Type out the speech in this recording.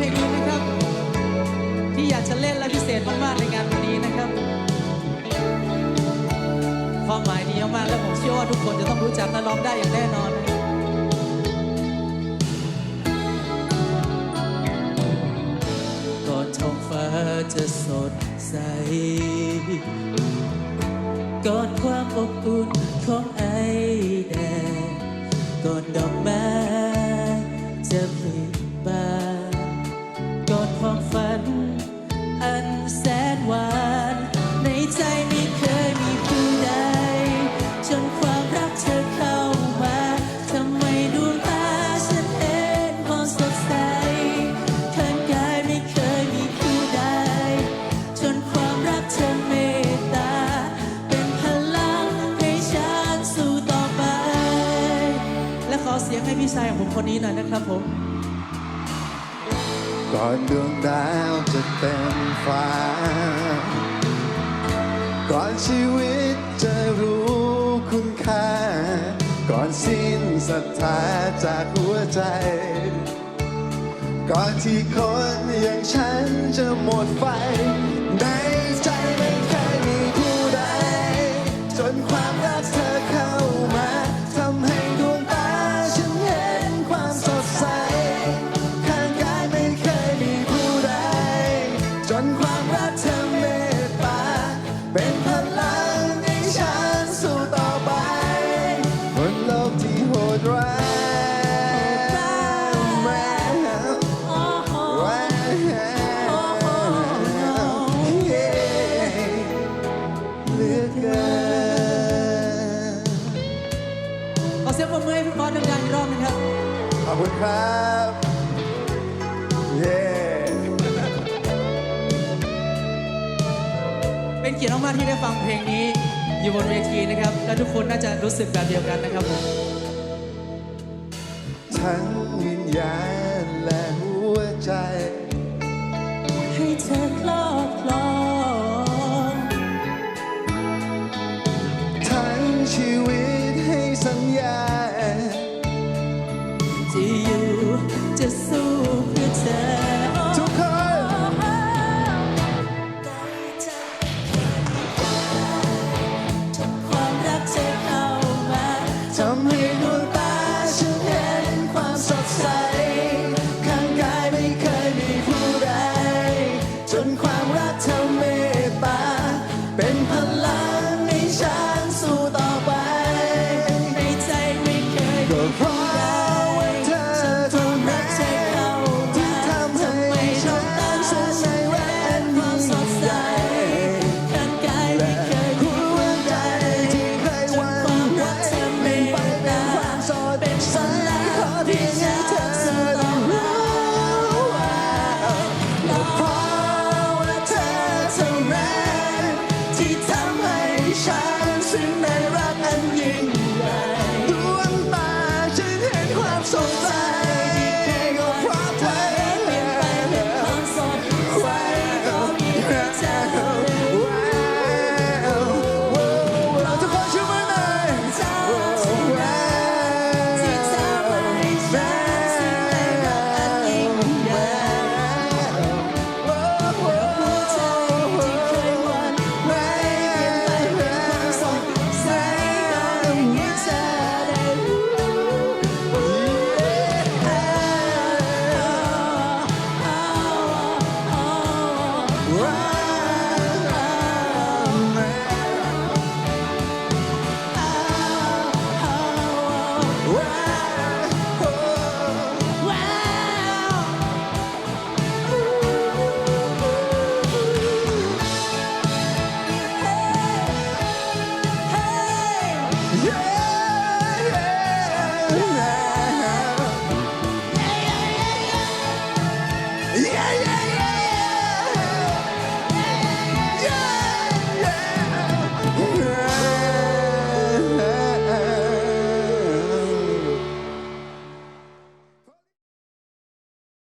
เพลงนี้ไหมครับ ที่อยากจะเล่นและพิเศษมากๆในงานวันนี้นะครับ ความหมายดีมากและผมเชื่อว่าทุกคนจะต้องรู้จักและร้องได้อย่างแน่นอนนะก่อนท้องฟ้าจะสดใสก่อนความอบอุ่นของไอแดดก่อนดอกไม้จะผลิบาน สียงให้พี่ชายของผมคนนี้หน่อยนะครับผม ก่อนดวงดาวจะเต็มฟ้า ก่อนชีวิตจะรู้คุณค่า ก่อนสิ้นศรัทธาจากหัวใจ ก่อนที่คนอย่างฉันจะหมดไฟในใจ ความรักเธอเมตตาเป็นพลังให้ฉันสู้ต่อไปบนโลกที่โหดร้ายแม้แม้เหลือเกินขอเสียงปรบมือให้พี่บอสดังๆอีกรอบหนึงครับ ขอบคุณครับ เป็นเกียรติมากๆที่ได้ฟังเพลงนี้ อยู่บนเวทีนะครับ และทุกคนน่าจะรู้สึกแบบเดียวกันนะครับผมทั้งวิญญาณและหัวใจ ให้เธอครอบครองทั้งชีวิตให้สัญญา จะอยู่จะสู้